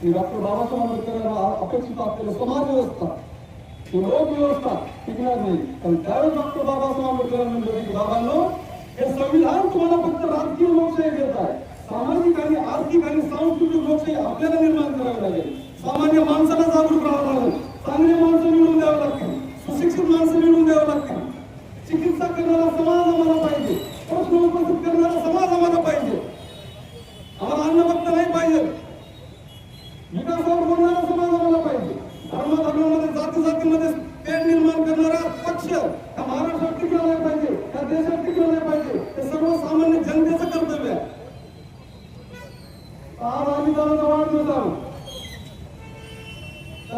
की डॉक्टर बाबासाहेब आंबेडकरांना अपेक्षित असलेलं समाज व्यवस्था ही लोक व्यवस्था टिकणार नाही. कारण त्यावेळेस डॉक्टर बाबासाहेब आंबेडकर म्हणले की बाबांनो हे संविधान तुम्हाला फक्त राजकीय लोकशाही देत आहे. सामाजिक आणि आर्थिक आणि सांस्कृतिक लोकशाही आपल्याला निर्माण करावी लागेल. सामान्य माणसाला जागरूक राहावं लागेल. चांगले माणसं मिळवून द्यावं लागतील. सुशिक्षित माणसं मिळवून द्यावं लागतील चिकित्सा करणारा समाज आम्हाला पाहिजे प्रश्न उपस्थित करणारा समाज आम्हाला पाहिजे आम्हाला अन्न फक्त नाही पाहिजे विकासावर बोलणारा समाज आम्हाला पाहिजे. धर्म धर्मामध्ये जाती जातीमध्ये निर्माण करणारा पक्ष हा महाराष्ट्रात टिकला नाही पाहिजे देशात टिकला नाही पाहिजे. हे सर्वसामान्य जनतेचं कर्तव्य आहे. आज आम्ही त्यांना वाढदिवस आहोत.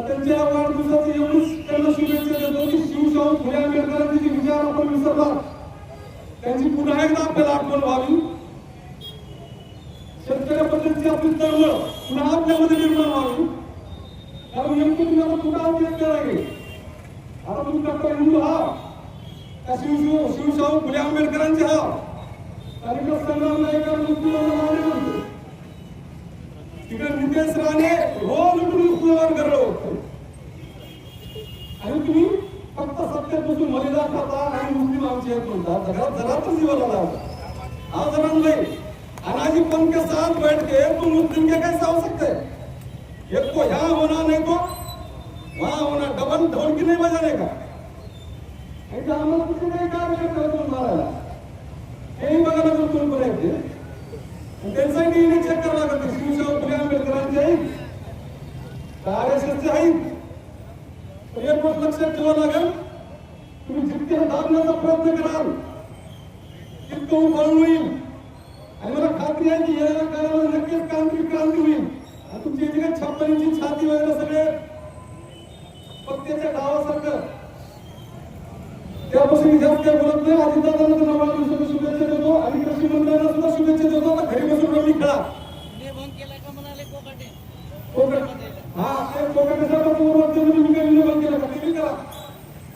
त्यांच्या वाढदिवसाची एवढीच त्यांना शुभेच्छा देतो की शिवशाहू फुले विचार आपण विसरला त्यांची पुन्हा एकदा आपल्याला आठवण व्हावी. शेतकऱ्याबद्दलची आपली तळमळ पुन्हा आपल्यामध्ये निर्माण व्हावी. कारण नेमकं तुम्ही आता कुठं आहोत येत आता तुम्ही डॉक्टर हिंदू हा. त्या शिव शिवशाहू फुले आंबेडकरांचे हा. आणि संग्राम नायका म्हणतो तिकडे नितेश राणे रोज उठून मृत्यूवर करत होते. आणि तुम्ही फक्त सत्यात बसून मलिदा खाता आणि मुस्लिम आमचे आहेत जगात जगातच जीवन आला हाँ जरा अनाजीपन के साथ बैठ के तुम मुस्लिम के कैसे हो सकते? एक को यहाँ होना नहीं तो वहां होना डबल ढोलकी नहीं बजाने का। आम्हाला कुठे काही कार्य करतो मारायला हेही बघा लागलं कोण चेक करावं लागतं शिवशाहू फुले आंबेडकरांचे आहेत आरएसएसचे आहेत एक गोष्ट लक्षात ठेवा लागेल तुम्ही जितके हे दाबण्याचा प्रयत्न कराल तितकं उभारून होईल आणि मला खात्री आहे की या काळामध्ये नक्कीच क्रांती क्रांती होईल. आणि तुमची इथे काय छप्पनीची छाती वगैरे सगळे पत्त्याच्या डावासारखं त्यापासून विद्यार्थी बोलत नाही आधी तर नवा शुभेच्छा देतो आणि कृषी मंत्र्यांना सुद्धा शुभेच्छा देतो. आता घरी बसून रमी खेळा. का कोकण. हा ते विनोद केला का? करा.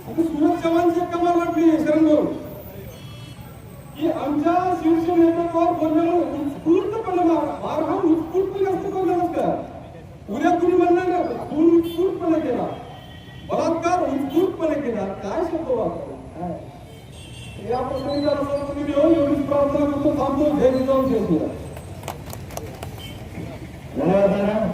आणि सुरत चव्हाणची एक कमाल वाटली शरण भाऊ की आमच्या शीर्ष नेतृत्वावर बोलण्यावर उत्स्फूर्तपणे मार मारहाण उत्स्फूर्तपणे असतो कोण नमस्कार. उद्या तुम्ही म्हणणार ना खून उत्स्फूर्तपणे केला. बलात्कार उत्स्फूर्तपणे केला. काय शब्द वापरला? या प्रसंगी जरा सर्व तुम्ही घेऊन एवढीच प्रार्थना करतो. थांबतो. जय जाऊन जय